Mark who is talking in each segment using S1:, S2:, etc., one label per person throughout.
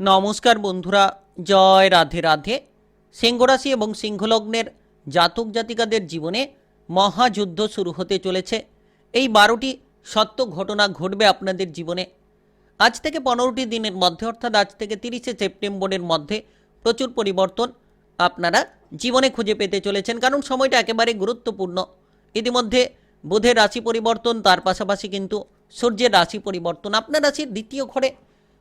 S1: নমস্কার বন্ধুরা, জয় রাধে রাধে। সিংহরাশি এবং সিংহলগ্নের জাতক জাতিকাদের জীবনে মহাযুদ্ধ শুরু হতে চলেছে। এই বারোটি সত্য ঘটনা ঘটবে আপনাদের জীবনে। আজ থেকে পনেরোটি দিনের মধ্যে, অর্থাৎ আজ থেকে তিরিশে সেপ্টেম্বরের মধ্যে প্রচুর পরিবর্তন আপনারা জীবনে খুঁজে পেতে চলেছেন, কারণ সময়টা একেবারে গুরুত্বপূর্ণ। ইতিমধ্যে বুধের রাশি পরিবর্তন, তার পাশাপাশি কিন্তু সূর্যের রাশি পরিবর্তন। আপনার রাশির দ্বিতীয় ঘরে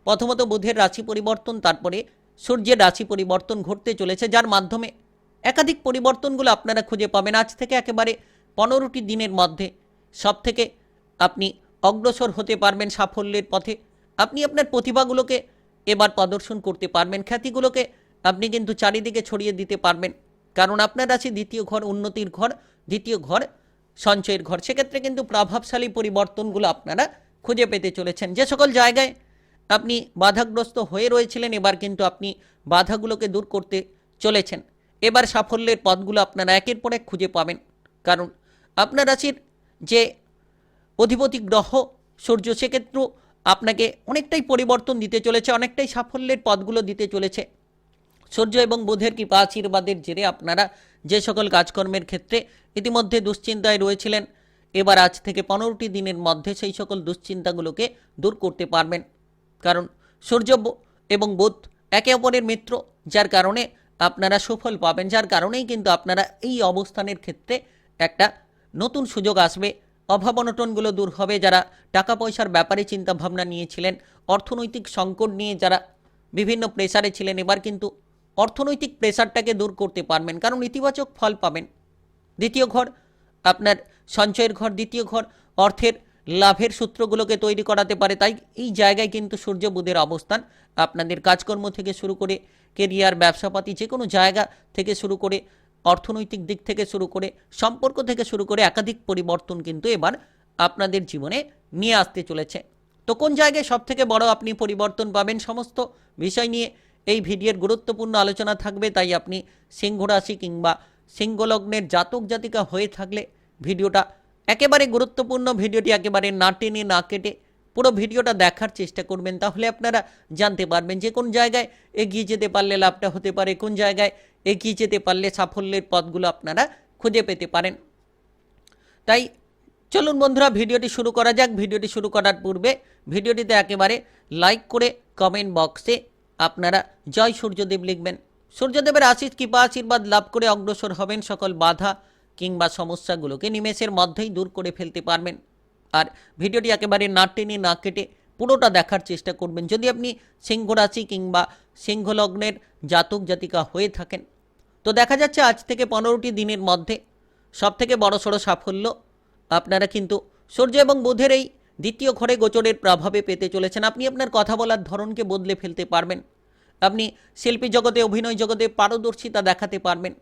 S1: প্রথমত বুধের রাশি পরিবর্তন, তারপরে সূর্যের রাশি পরিবর্তন ঘটতে চলেছে, যার মাধ্যমে একাধিক পরিবর্তনগুলো আপনারা খুঁজে পাবেন। আজ থেকে একেবারে পনেরোটি দিনের মধ্যে সব থেকে আপনি অগ্রসর হতে পারবেন সাফল্যের পথে। আপনি আপনার প্রতিভাগুলোকে এবার প্রদর্শন করতে পারবেন, খ্যাতিগুলোকে আপনি কিন্তু চারিদিকে ছড়িয়ে দিতে পারবেন। কারণ আপনার আছে দ্বিতীয় ঘর, উন্নতির ঘর, দ্বিতীয় ঘর, সঞ্চয়ের ঘর। সেক্ষেত্রে কিন্তু প্রভাবশালী পরিবর্তনগুলো আপনারা খুঁজে পেতে চলেছেন। যে সকল জায়গায় আপনি বাধাগ্রস্ত হয়ে রয়েছিলেন, এবার কিন্তু আপনি বাধাগুলোকে দূর করতে চলেছেন। এবার সাফল্যের পথগুলো আপনারা একের পর এক খুঁজে পাবেন। কারণ আপনার রাশির যে অধিপতি গ্রহ, সূর্য সেক্ষেত্রেও আপনাকে অনেকটাই পরিবর্তন দিতে চলেছে, অনেকটাই সাফল্যের পথগুলো দিতে চলেছে। সূর্য এবং বুধের কৃপা আশীর্বাদের জেরে আপনারা যে সকল কাজকর্মের ক্ষেত্রে ইতিমধ্যে দুশ্চিন্তায় রয়েছিলেন, এবার আজ থেকে পনেরোটি দিনের মধ্যে সেই সকল দুশ্চিন্তাগুলোকে দূর করতে পারবেন। কারণ সূর্য এবং বুধ একে অপরের মিত্র, যার কারণে আপনারা সুফল পাবেন, যার কারণেই কিন্তু আপনারা এই অবস্থানের ক্ষেত্রে একটা নতুন সুযোগ আসবে। অভাব অনটনগুলো দূর হবে। যারা টাকা পয়সার ব্যাপারে চিন্তা ভাবনা নিয়েছিলেন, অর্থনৈতিক সংকট নিয়ে যারা বিভিন্ন প্রেসারে ছিলেন, এবার কিন্তু অর্থনৈতিক প্রেসারটাকে দূর করতে পারবেন, কারণ ইতিবাচক ফল পাবেন। দ্বিতীয় ঘর, আপনার সঞ্চয়ের ঘর। দ্বিতীয় ঘর, অর্থের লাভের সূত্রগুলোকে তৈরি করাতে পারে। তাই এই জায়গায় কিন্তু সূর্য বুধের অবস্থান। আপনাদের কাজকর্ম থেকে শুরু করে কেরিয়ার, ব্যবসাপাতি যে কোনো জায়গা থেকে শুরু করে, অর্থনৈতিক দিক থেকে শুরু করে, সম্পর্ক থেকে শুরু করে একাধিক পরিবর্তন কিন্তু এবার আপনাদের জীবনে নিয়ে আসতে চলেছে। তো কোন জায়গায় সব থেকে বড় আপনি পরিবর্তন পাবেন? সমস্ত বিষয় নিয়ে এই ভিডিওর গুরুত্বপূর্ণ আলোচনা থাকবে। তাই আপনি সিংহ রাশি কিংবা সিংহলগ্নের জাতক জাতিকা হয়ে থাকলে ভিডিওটা একেবারে গুরুত্বপূর্ণ ভিডিওটি একেবারে না টেনে না কেটে পুরো ভিডিওটা দেখার চেষ্টা করবেন, তাহলে আপনারা জানতে পারবেন যে কোন জায়গায় এগিয়ে যেতে পারলে লাভটা হতে পারে, কোন জায়গায় এগিয়ে যেতে পারলে সাফল্যের পথগুলো আপনারা খুঁজে পেতে পারেন। তাই চলুন বন্ধুরা, ভিডিওটি শুরু করা যাক। ভিডিওটি শুরু করার পূর্বে ভিডিওটিতে একেবারে লাইক করে কমেন্ট বক্সে আপনারা জয় সূর্যদেব লিখবেন। সূর্যদেবের আশিস কৃপা, আশীর্বাদ লাভ করে অগ্রসর হবেন। সকল বাধা কিংবা সমস্যাগুলোকে নিমেষের মধ্যেই দূর করে ফেলতে পারবেন। আর ভিডিওটি একেবারে না টেনে, না কেটে পুরোটা দেখার চেষ্টা করবেন। যদি আপনি সিংহ রাশি কিংবা সিংহলগ্নের জাতক, জাতিকা হয়ে থাকেন, তো দেখা যাচ্ছে আজ থেকে পনেরোটি দিনের মধ্যে সবথেকে বড় সড়ো সাফল্য আপনারা কিন্তু সূর্য এবং বুধের এই দ্বিতীয় ঘরে গোচরের প্রভাবে পেতে চলেছেন। আপনি আপনার কথা বলার ধরনকে বদলে ফেলতে পারবেন। আপনি শিল্পী জগতে, অভিনয় জগতে পারদর্শিতা দেখাতে পারবেন।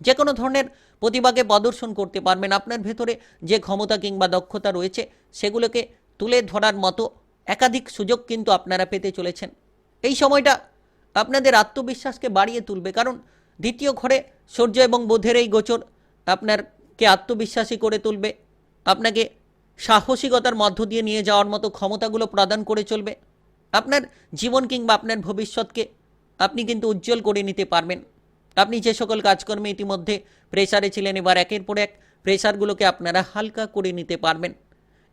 S1: যে কোনো ধরনের প্রতিভাকে প্রদর্শন করতে পারবেন। আপনার ভেতরে যে ক্ষমতা কিংবা দক্ষতা রয়েছে, সেগুলোকে তুলে ধরার মতো একাধিক সুযোগ কিন্তু আপনারা পেতে চলেছেন। এই সময়টা আপনাদের আত্মবিশ্বাসকে বাড়িয়ে তুলবে। কারণ দ্বিতীয় ঘরে সূর্য এবং বোধের এই গোচর আপনারকে আত্মবিশ্বাসী করে তুলবে। আপনাকে সাহসিকতার মধ্য দিয়ে নিয়ে যাওয়ার মতো ক্ষমতাগুলো প্রদান করে চলবে। আপনার জীবন কিংবা আপনার ভবিষ্যৎকে আপনি কিন্তু উজ্জ্বল করে নিতে পারবেন। আপনি যে সকল কাজকর্মে ইতিমধ্যে প্রেসারে ছিলেন, এবার একের পর এক প্রেসারগুলোকে আপনারা হালকা করে নিতে পারবেন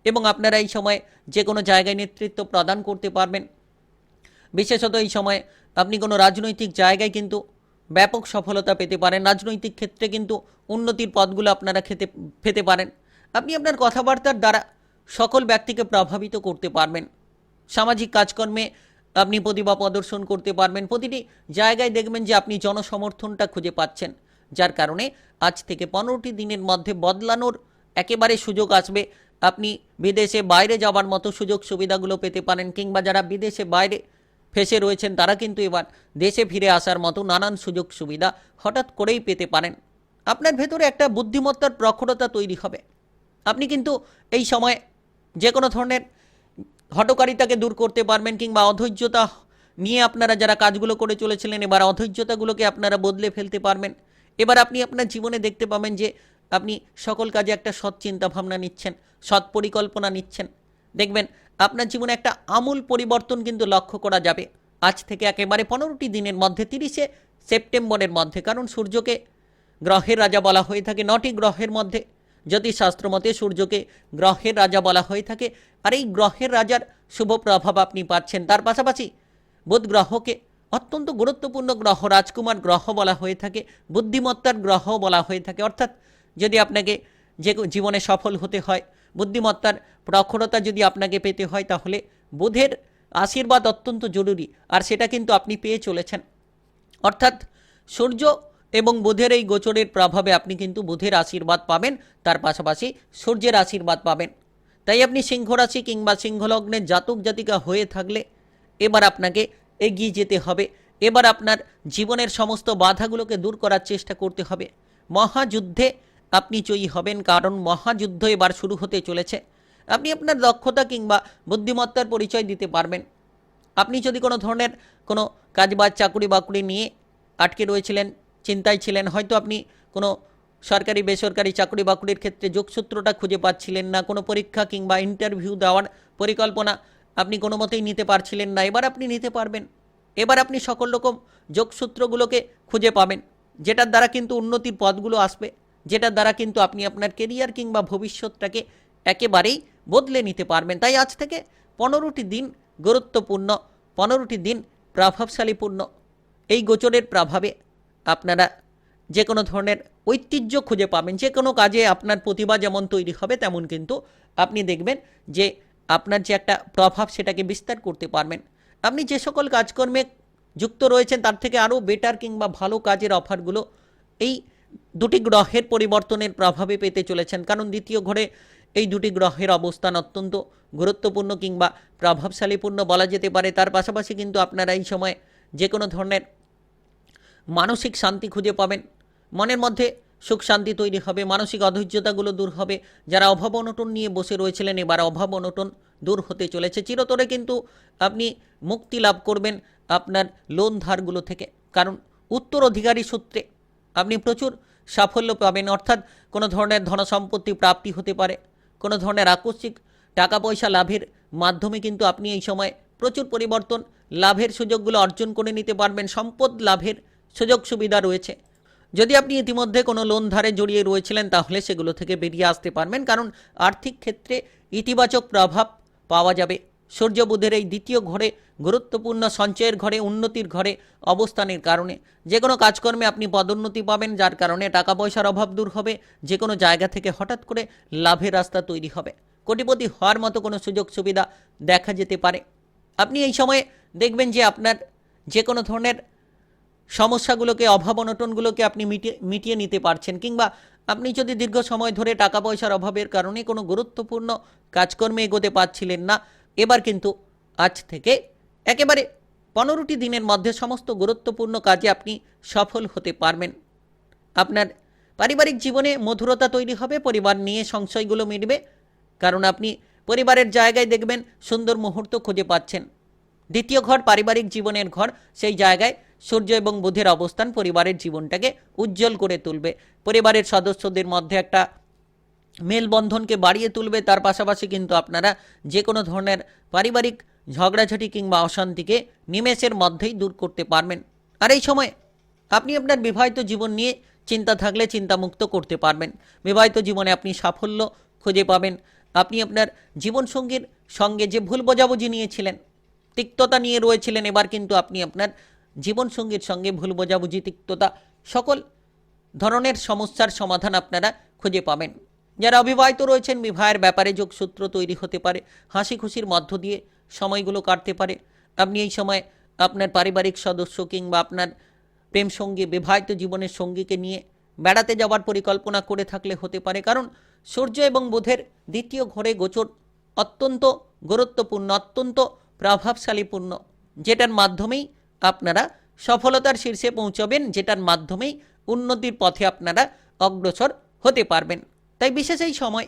S1: এবং আপনারা এই সময় যে কোনো জায়গায় নেতৃত্ব প্রদান করতে পারবেন। বিশেষত এই সময় আপনি কোনো রাজনৈতিক জায়গায় কিন্তু ব্যাপক সফলতা পেতে পারেন, রাজনৈতিক ক্ষেত্রে কিন্তু উন্নতির পথগুলো আপনারা খেতে, পেতে পারেন। আপনি আপনার কথাবার্তার দ্বারা সকল ব্যক্তিকে প্রভাবিত করতে পারবেন। সামাজিক কাজকর্মে আপনি প্রতিভা প্রদর্শন করতে পারবেন। প্রতিটি জায়গায় দেখবেন যে আপনি জনসমর্থনটা খুঁজে পাচ্ছেন। যার কারণে আজ থেকে পনেরোটি দিনের মধ্যে বদলানোর একেবারে সুযোগ আসবে। আপনি বিদেশে বাইরে যাওয়ার মতো সুযোগ সুবিধাগুলো পেতে পারেন কিংবা যারা বিদেশে বাইরে ফেসে রয়েছেন, তারা কিন্তু এবার দেশে ফিরে আসার মতো নানান সুযোগ সুবিধা হঠাৎ করেই পেতে পারেন। আপনার ভেতরে একটা বুদ্ধিমত্তার প্রখরতা তৈরি হবে। আপনি কিন্তু এই সময় যে কোনো ধরনের হটকারিতাকে দূর করতে পারবেন কিংবা অধৈর্যতা নিয়ে আপনারা যারা কাজগুলো করে চলেছিলেন, এবার অধৈর্যতাগুলোকে আপনারা বদলে ফেলতে পারবেন। এবার আপনি আপনার জীবনে দেখতে পাবেন যে আপনি সকল কাজে একটা সৎ চিন্তা ভাবনা নিচ্ছেন, সৎ পরিকল্পনা নিচ্ছেন। দেখবেন আপনার জীবনে একটা আমূল পরিবর্তন কিন্তু লক্ষ্য করা যাবে। আজ থেকে একেবারে পনেরোটি দিনের মধ্যে, তিরিশে সেপ্টেম্বরের মধ্যে, কারণ সূর্যকে গ্রহের রাজা বলা হয়ে থাকে, নটি গ্রহের মধ্যে। জ্যোতিষশাস্ত্র মতে সূর্যকে গ্রহের রাজা বলা হয়ে থাকে। আর এই গ্রহের রাজার শুভ প্রভাব আপনি পাচ্ছেন। তার পাশাপাশি বুধ গ্রহকে অত্যন্ত গুরুত্বপূর্ণ গ্রহ, রাজকুমার গ্রহ বলা হয়ে থাকে। বুদ্ধিমত্তার গ্রহ বলা হয়ে থাকে। অর্থাৎ যদি আপনাকে যে জীবনে সফল হতে হয়, বুদ্ধিমত্তার প্রখরতা যদি আপনাকে পেতে হয়, তাহলে বুধের আশীর্বাদ অত্যন্ত জরুরি। আর সেটা কিন্তু আপনি পেয়ে চলেছেন। অর্থাৎ সূর্য এবং বুধের এই গোচরের প্রভাবে আপনি কিন্তু বুধের আশীর্বাদ পাবেন, তার পাশাপাশি সূর্যের আশীর্বাদ পাবেন। তাই আপনি সিংহ রাশি কিংবা সিংহলগ্নের জাতক জাতিকা হয়ে থাকলে এবার আপনাকে এগিয়ে যেতে হবে। এবার আপনার জীবনের সমস্ত বাধাগুলোকে দূর করার চেষ্টা করতে হবে। মহাযুদ্ধে আপনি জয়ী হবেন, কারণ মহাযুদ্ধ এবার শুরু হতে চলেছে। আপনি আপনার দক্ষতা কিংবা বুদ্ধিমত্তার পরিচয় দিতে পারবেন। আপনি যদি কোনো ধরনের কোনো কাজ বা চাকুরি বাকুরি নিয়ে আটকে রয়েছিলেন চিন্তায় ছিলেন, হয়তো আপনি কোনো সরকারি, বেসরকারি চাকরি বাকরির ক্ষেত্রে যোগসূত্রটা খুঁজে পাচ্ছিলেন না, কোনো পরীক্ষা কিংবা ইন্টারভিউ দেওয়ার পরিকল্পনা আপনি কোনো মতেই নিতে পারছিলেন না। এবার আপনি নিতে পারবেন। এবার আপনি সকল রকম যোগসূত্রগুলোকে খুঁজে পাবেন, যেটার দ্বারা কিন্তু উন্নতির পথগুলো আসবে, যেটার দ্বারা কিন্তু আপনি আপনার কেরিয়ার কিংবা ভবিষ্যৎটাকে একেবারেই বদলে নিতে পারবেন। তাই আজ থেকে পনেরোটি দিন গুরুত্বপূর্ণ, পনেরোটি দিন প্রভাবশালীপূর্ণ, এই গোচরের প্রভাবে আপনারা যে কোনো ধরনের ঐতিহ্য খুঁজে পাবেন, যে কোনো কাজে আপনার প্রতিভা যেমন তৈরি হবে তেমন কিন্তু আপনি দেখবেন যে আপনার যে একটা প্রভাব সেটাকে বিস্তার করতে পারবেন। আপনি যে সকল কাজকর্মে যুক্ত রয়েছেন তার থেকে আরও বেটার কিংবা ভালো কাজের অফারগুলো এই দুটি গ্রহের পরিবর্তনের প্রভাবে পেতে চলেছেন। কারণ দ্বিতীয় ঘরে এই দুটি গ্রহের অবস্থান অত্যন্ত গুরুত্বপূর্ণ কিংবা প্রভাবশালীপূর্ণ বলা যেতে পারে। তার পাশাপাশি কিন্তু আপনারা এই সময় যে কোনো ধরনের মানসিক শান্তি খুঁজে পাবেন। মনের মধ্যে সুখ শান্তি তৈরি হবে, মানসিক অধৈর্যতাগুলো দূর হবে। যারা অভাব অনটন নিয়ে বসে রয়েছিলেন, এবার অভাব অনটন দূর হতে চলেছে। চিরতরে কিন্তু আপনি মুক্তি লাভ করবেন আপনার লোন ধারগুলো থেকে। কারণ উত্তরাধিকারী সূত্রে আপনি প্রচুর সাফল্য পাবেন। অর্থাৎ কোনো ধরনের ধনসম্পত্তি প্রাপ্তি হতে পারে, কোনো ধরনের আকস্মিক টাকা পয়সা লাভের মাধ্যমে কিন্তু আপনি এই সময় প্রচুর পরিবর্তন, লাভের সুযোগগুলো অর্জন করে নিতে পারবেন। সম্পদ লাভের সুযোগ সুবিধা রয়েছে। যদি আপনি ইতিমধ্যে কোনো লোন ধারে জড়িয়ে রয়েছিলেন, তাহলে সেগুলো থেকে বেরিয়ে আসতে পারবেন, কারণ আর্থিক ক্ষেত্রে ইতিবাচক প্রভাব পাওয়া যাবে। সূর্য বুধের এই দ্বিতীয় ঘরে গুরুত্বপূর্ণ সঞ্চয়ের ঘরে, উন্নতির ঘরে অবস্থানের কারণে। যে কোনো কাজকর্মে আপনি পদোন্নতি পাবেন, যার কারণে টাকা পয়সার অভাব দূর হবে। যে কোনো জায়গা থেকে হঠাৎ করে লাভের রাস্তা তৈরি হবে। কোটিপতি হওয়ার মতো কোনো সুযোগ সুবিধা দেখা যেতে পারে। আপনি এই সময়ে দেখবেন যে আপনার যে কোনো ধরনের সমস্যাগুলোকে, অভাব অনটনগুলোকে আপনি মিটিয়ে নিতে পারছেন কিংবা আপনি যদি দীর্ঘ সময় ধরে টাকা পয়সার অভাবের কারণে কোনো গুরুত্বপূর্ণ কাজকর্মে এগোতে পারছিলেন না, এবার কিন্তু আজ থেকে একেবারে পনেরোটি দিনের মধ্যে সমস্ত গুরুত্বপূর্ণ কাজে আপনি সফল হতে পারবেন। আপনার পারিবারিক জীবনে মধুরতা তৈরি হবে, পরিবার নিয়ে সংশয়গুলো মিটবে, কারণ আপনি পরিবারের জায়গায় দেখবেন সুন্দর মুহূর্ত খুঁজে পাচ্ছেন। দ্বিতীয় ঘর পারিবারিক জীবনের ঘর। সেই জায়গায় সূর্য এবং বুধের অবস্থান পরিবারের জীবনটাকে উজ্জ্বল করে তুলবে। পরিবারের সদস্যদের মধ্যে একটা মেলবন্ধনকে বাড়িয়ে তুলবে। তার পাশাপাশি কিন্তু আপনারা যে কোনো ধরনের পারিবারিক ঝগড়াঝাটি কিংবা অশান্তিকে নিমেষের মধ্যেই দূর করতে পারবেন। আর এই সময় আপনি আপনার বিবাহিত জীবন নিয়ে চিন্তা থাকলে চিন্তামুক্ত করতে পারবেন। বিবাহিত জীবনে আপনি সাফল্য খুঁজে পাবেন। আপনি আপনার জীবনসঙ্গীর সঙ্গে যে ভুল বোঝাবুঝি নিয়েছিলেন তিক্ততা নিয়ে রয়েছিলেন। এবার কিন্তু আপনি আপনার জীবনসঙ্গীর সঙ্গে ভুল বোঝাবুঝি, তিক্ততা সকল ধরনের সমস্যার সমাধান আপনারা খুঁজে পাবেন। যারা অবিবাহিত রয়েছেন, বিবাহের ব্যাপারে যোগসূত্র তৈরি হতে পারে হাসি খুশির মধ্য দিয়ে সময়গুলো কাটতে পারে। আপনি এই সময় আপনার পারিবারিক সদস্য কিংবা আপনার প্রেম সঙ্গী, বিবাহিত জীবনের সঙ্গীকে নিয়ে বেড়াতে যাওয়ার পরিকল্পনা করে থাকলে হতে পারে। কারণ সূর্য এবং বুধের দ্বিতীয় ঘরে গোচর অত্যন্ত গুরুত্বপূর্ণ, অত্যন্ত প্রভাবশালীপূর্ণ, যেটার মাধ্যমেই আপনারা সফলতার শীর্ষে পৌঁছবেন, যেটার মাধ্যমেই উন্নতির পথে আপনারা অগ্রসর হতে পারবেন। তাই বিশেষ এই সময়,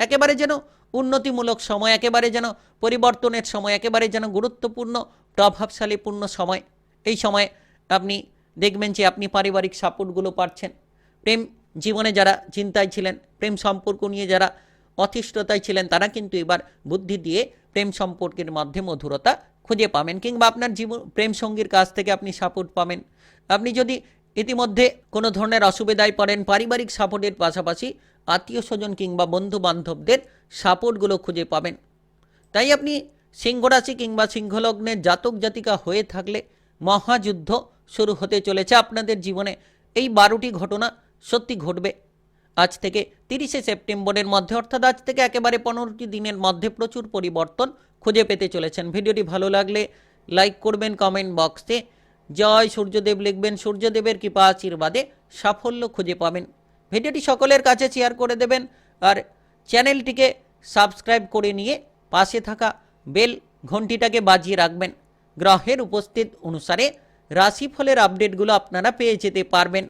S1: একেবারে যেন উন্নতিমূলক সময়, একেবারে যেন পরিবর্তনের সময়, একেবারে যেন গুরুত্বপূর্ণ, প্রভাবশালীপূর্ণ সময়। এই সময় আপনি দেখবেন যে আপনি পারিবারিক সাপোর্টগুলো পাচ্ছেন। প্রেম জীবনে যারা চিন্তায় ছিলেন, প্রেম সম্পর্ক নিয়ে যারা অতিষ্ঠতায় ছিলেন তারা, কিন্তু এবার বুদ্ধি দিয়ে প্রেম সম্পর্কের মধ্যে মধুরতা খুঁজে পাবেন কিংবা আপনার জীবন, প্রেম সঙ্গীর কাছ থেকে আপনি সাপোর্ট পাবেন। আপনি যদি ইতিমধ্যে কোনো ধরনের অসুবিধায় পড়েন, পারিবারিক সাপোর্টের পাশাপাশি আত্মীয় স্বজন কিংবা বন্ধু বান্ধবদের সাপোর্টগুলো খুঁজে পাবেন। তাই আপনি সিংহ রাশি কিংবা সিংহলগ্নের জাতক জাতিকা হয়ে থাকলে মহাযুদ্ধ শুরু হতে চলেছে। আপনাদের জীবনে এই বারোটি ঘটনা সত্যি ঘটবে। আজ থেকে তিরিশে সেপ্টেম্বরের মধ্যে, অর্থাৎ আজ থেকে একেবারে পনেরোটি দিনের মধ্যে প্রচুর পরিবর্তন খুঁজে পেতে চলেছেন। ভিডিওটি ভালো লাগলে লাইক করবেন, কমেন্ট বক্সে। জয় সূর্যদেব লিখবেন, সূর্যদেবের কৃপা আশীর্বাদে সাফল্য খুঁজে পাবেন। ভিডিওটি সকলের কাছে শেয়ার করে দেবেন আর চ্যানেলটিকে সাবস্ক্রাইব করে নিয়ে পাশে থাকা বেল ঘন্টিটাকে বাজিয়ে রাখবেন। গ্রহের উপস্থিত অনুসারে রাশিফলের আপডেটগুলো আপনারা পেয়ে যেতে পারবেন।